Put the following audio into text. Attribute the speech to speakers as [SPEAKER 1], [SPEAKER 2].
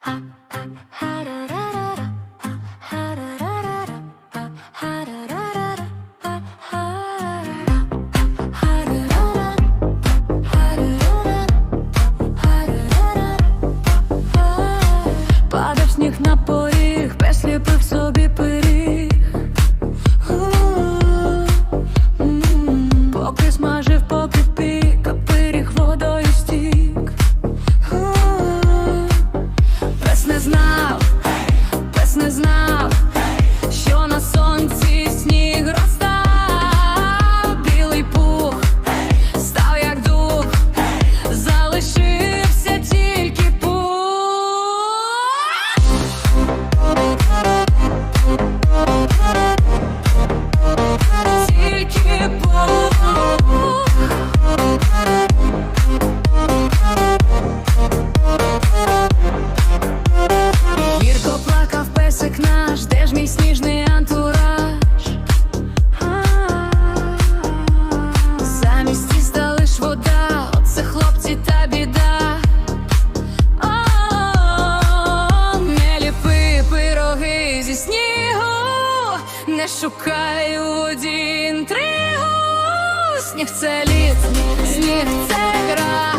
[SPEAKER 1] ha, ha, ha, не шукай у воді інтригу. Сніг це лід, сніг це гра.